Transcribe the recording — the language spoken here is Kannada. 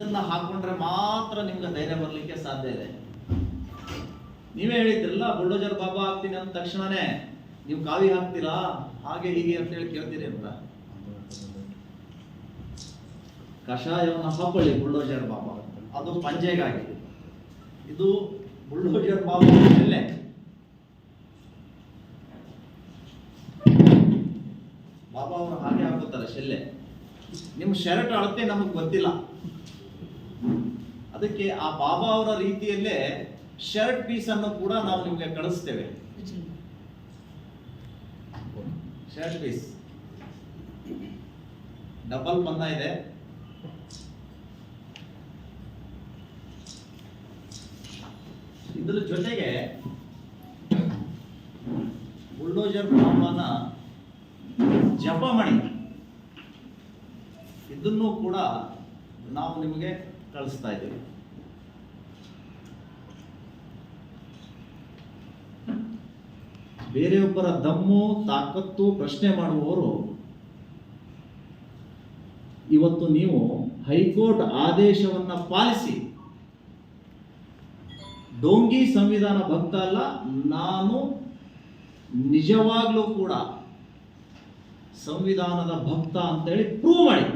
ಇದನ್ನ ಹಾಕೊಂಡ್ರೆ ಮಾತ್ರ ನಿಮ್ಗೆ ಧೈರ್ಯ ಬರ್ಲಿಕ್ಕೆ ಸಾಧ್ಯ ಇದೆ. ನೀವೇ ಹೇಳಿದ್ರಲ್ಲ, ಬುಲ್ಡೋಜರ್ ಬಾಬಾ ಹಾಕ್ತೀನಿ ಅಂದ ತಕ್ಷಣನೇ ನೀವು ಕಾವಿ ಹಾಕ್ತೀರಾ? ಹಾಗೆ ಹೀಗೆ ಅಂತ ಹೇಳಿ ಕೇಳ್ತೀರಿ ಅಂತ. ಕಷಾಯವನ್ನು ಹಾಕೊಳ್ಳಿ ಬುಲ್ಡೋಜರ್ ಬಾಬಾ. ಅದು ಪಂಜೆಗಾಗಿ. ಇದು ಬುಲ್ಡೋಜರ್ ಬಾಬಾ ಶೆಲ್ಲೆ ಬಾಬಾ ಅವರು ಹಾಗೆ ಹಾಕುತ್ತಾರೆ ಶೆಲ್ಲೆ. ನಿಮ್ಮ ಶರ್ಟ್ ಅಳತೆ ನಮಗ್ ಗೊತ್ತಿಲ್ಲ. ಅದಕ್ಕೆ ಆ ಬಾಬಾ ಅವರ ರೀತಿಯಲ್ಲೇ ಶರ್ಟ್ ಪೀಸ್ ಅನ್ನು ಕೂಡ ನಾವು ನಿಮಗೆ ಕಳಿಸ್ತೇವೆ. ಶರ್ಟ್ ಪೀಸ್ ಡಬಲ್ ಬಂದ ಇದೆ. ಇದ್ರ ಜೊತೆಗೆ ಬುಲ್ಡೋಜರ್ ಬಾಬಾನ ಜಪಮಣಿ ಇದನ್ನು ಕೂಡ ನಾವು ನಿಮಗೆ ಕಳಿಸ್ತಾ ಇದ್ದೀವಿ. ಬೇರೆಯೊಬ್ಬರ ದಮ್ಮು, ತಾಕತ್ತು, ಪ್ರಶ್ನೆ ಮಾಡುವವರು, ಇವತ್ತು ನೀವು ಹೈಕೋರ್ಟ್ ಆದೇಶವನ್ನ ಪಾಲಿಸಿ, ಡೋಂಗಿ ಸಂವಿಧಾನ ಭಕ್ತ ಅಲ್ಲ, ನಾನು ನಿಜವಾಗ್ಲೂ ಕೂಡ ಸಂವಿಧಾನದ ಭಕ್ತ ಅಂತೇಳಿ ಪ್ರೂವ್ ಮಾಡಿ.